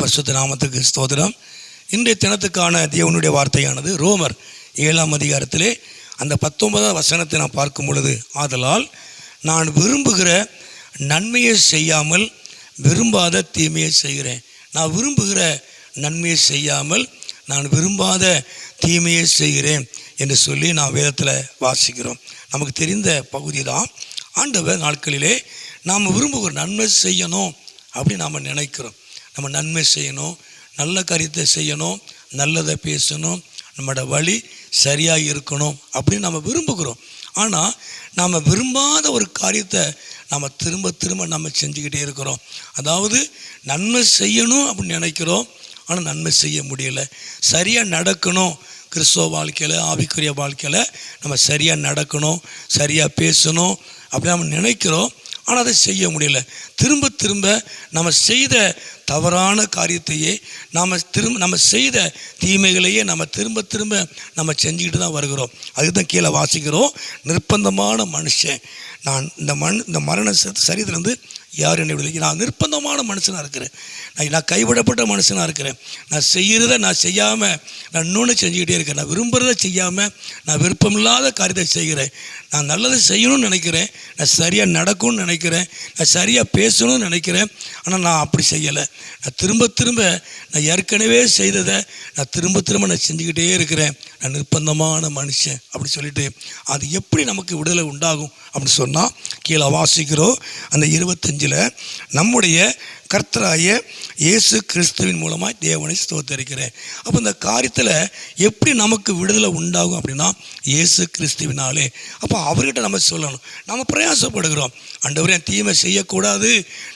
பரிசுத்த நாமத்துக்கு ஸ்தோத்திரம். இன்றைய தினத்துக்கான தேவனுடைய வார்த்தையானது ரோமர் ஏழாம் அதிகாரத்திலே அந்த பத்தொன்பதாம் வசனத்தை நான் பார்க்கும் பொழுது ஆதலால் நான் விரும்புகிற நன்மையை செய்யாமல் விரும்பாத தீமையை செய்கிறேன். நான் விரும்புகிற நன்மையை செய்யாமல் நான் விரும்பாத தீமையை செய்கிறேன் என்று சொல்லி நான் வேதத்தில் வாசிக்கிறோம். நமக்கு தெரிந்த பகுதி தான் ஆண்டவர் நாட்களிலே நாம் விரும்புகிற நன்மை செய்யணும் அப்படின்னு நாம் நினைக்கிறோம். நம்ம நன்மை செய்யணும் நல்ல காரியத்தை செய்யணும் நல்லதை பேசணும் நம்மளோட வழி சரியாக இருக்கணும் அப்படின்னு நம்ம விரும்புகிறோம். ஆனால் நாம் விரும்பாத ஒரு காரியத்தை நம்ம திரும்ப திரும்ப நம்ம செஞ்சுக்கிட்டே இருக்கிறோம். அதாவது நன்மை செய்யணும் அப்படின்னு நினைக்கிறோம் ஆனால் நன்மை செய்ய முடியல. சரியாக நடக்கணும் கிறிஸ்துவ வாழ்க்கையில் ஆவிக்குரிய வாழ்க்கையில் நம்ம சரியாக நடக்கணும் சரியாக பேசணும் அப்படி நம்ம நினைக்கிறோம். ஆனால் அதை செய்ய முடியல. திரும்ப திரும்ப நம்ம செய்த தவறான காரியத்தையே நாம் திரும்ப நம்ம செய்த தீமைகளையே நம்ம திரும்ப திரும்ப நம்ம செஞ்சுக்கிட்டு தான் வருகிறோம். அதுக்கு தான் கீழே வாசிக்கிறோம். நிர்பந்தமான மனுஷன். நான் இந்த மண் இந்த மரண சரீரத்திலேருந்து யார் என்னை விடுதலை நான் நிர்பந்தமான மனுஷனாக இருக்கிறேன். நான் நான் கைவிடப்பட்ட மனுஷனாக இருக்கிறேன். நான் செய்கிறத நான் செய்யாமல் நான் இன்னொன்று செஞ்சுக்கிட்டே இருக்கேன். நான் விரும்புகிறத செய்யாமல் நான் விருப்பமில்லாத காரியத்தை செய்கிறேன். நான் நல்லதை செய்யணும்னு நினைக்கிறேன். நான் சரியாக நடக்கும்னு நினைக்கிறேன். நான் சரியாக பேசணும்னு நினைக்கிறேன். ஆனால் நான் அப்படி செய்யலை. நான் திரும்ப திரும்ப நான் ஏற்கனவே செய்ததை நான் திரும்ப திரும்ப நான் செஞ்சுக்கிட்டே இருக்கிறேன். நான் நிர்பந்தமான மனுஷன் அப்படி சொல்லிட்டு அது எப்படி நமக்கு விடுதலை உண்டாகும் அப்படின்னு சொன்னால் கீழே வாசிக்கிறோம். அந்த இருபத்தஞ்சில் நம்முடைய கர்த்தராய இயேசு கிறிஸ்துவின் மூலமாக தேவனை ஸ்தோத்தரிக்கிறேன். அப்போ இந்த காரியத்தில் எப்படி நமக்கு விடுதலை உண்டாகும் அப்படின்னா இயேசு கிறிஸ்துவினாலே. அப்போ அவர்கிட்ட நம்ம சொல்லணும். நம்ம பிரயாசப்படுகிறோம். அண்டவர் என் தீமை செய்யக்கூடாது.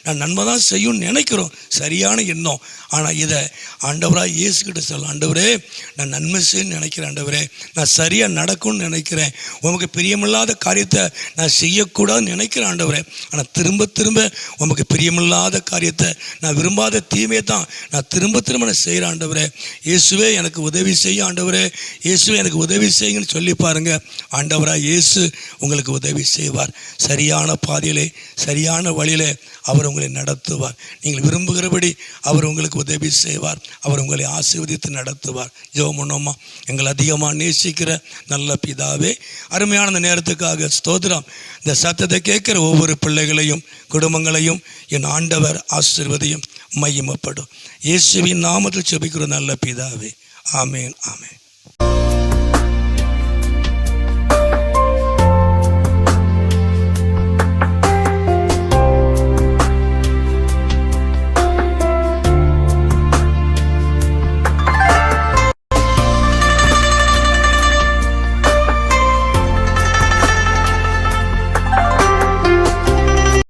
நான் நன்மை தான் செய்யும்னு நினைக்கிறோம். சரியான எண்ணம். ஆனால் இதை ஆண்டவராக இயேசுக்கிட்ட சொல்லலாம் ஆண்டவரே நான் நன்மை செய்யணும்னு நினைக்கிறேன். ஆண்டவரே நான் சரியாக நடக்கும்னு நினைக்கிறேன். உமக்கு பிரியமில்லாத காரியத்தை நான் செய்யக்கூடாதுன்னு நினைக்கிறேன் ஆண்டவரே. ஆனால் திரும்ப திரும்ப உமக்கு பிரியமில்லாத காரியத்தை நான் விரும்பாத தீமையை தான் நான் திரும்ப திரும்ப நான் செய்கிறேன் ஆண்டவரே. இயேசுவே எனக்கு உதவி செய்ய ஆண்டவரே. இயேசுவே எனக்கு உதவி செய்யுங்கன்னு சொல்லி பாருங்க. ஆண்டவராக இயேசு உங்களுக்கு உதவி செய்வார். சரியான பாதையிலே சரியான வழியிலே அவர் உங்களை நடத்துவார். நீங்கள் விரும்புகிறபடி அவர் உங்களுக்கு உதவி செய்வார். அவர் உங்களை ஆசீர்வதித்து நடத்துவார். ஜெபம் பண்ணோமா எங்களை அதிகமாக நேசிக்கிற நல்ல பிதாவே. அருமையான இந்த நேரத்துக்காக ஸ்தோத்திரம். இந்த சத்தத்தை கேட்குற ஒவ்வொரு பிள்ளைகளையும் குடும்பங்களையும் என் ஆண்டவர் ஆசிர்வதையும் மையமப்படும் இயேசுவின் நாமத்தில் செபிக்கிற நல்ல பிதாவே. ஆமேன் ஆமேன்.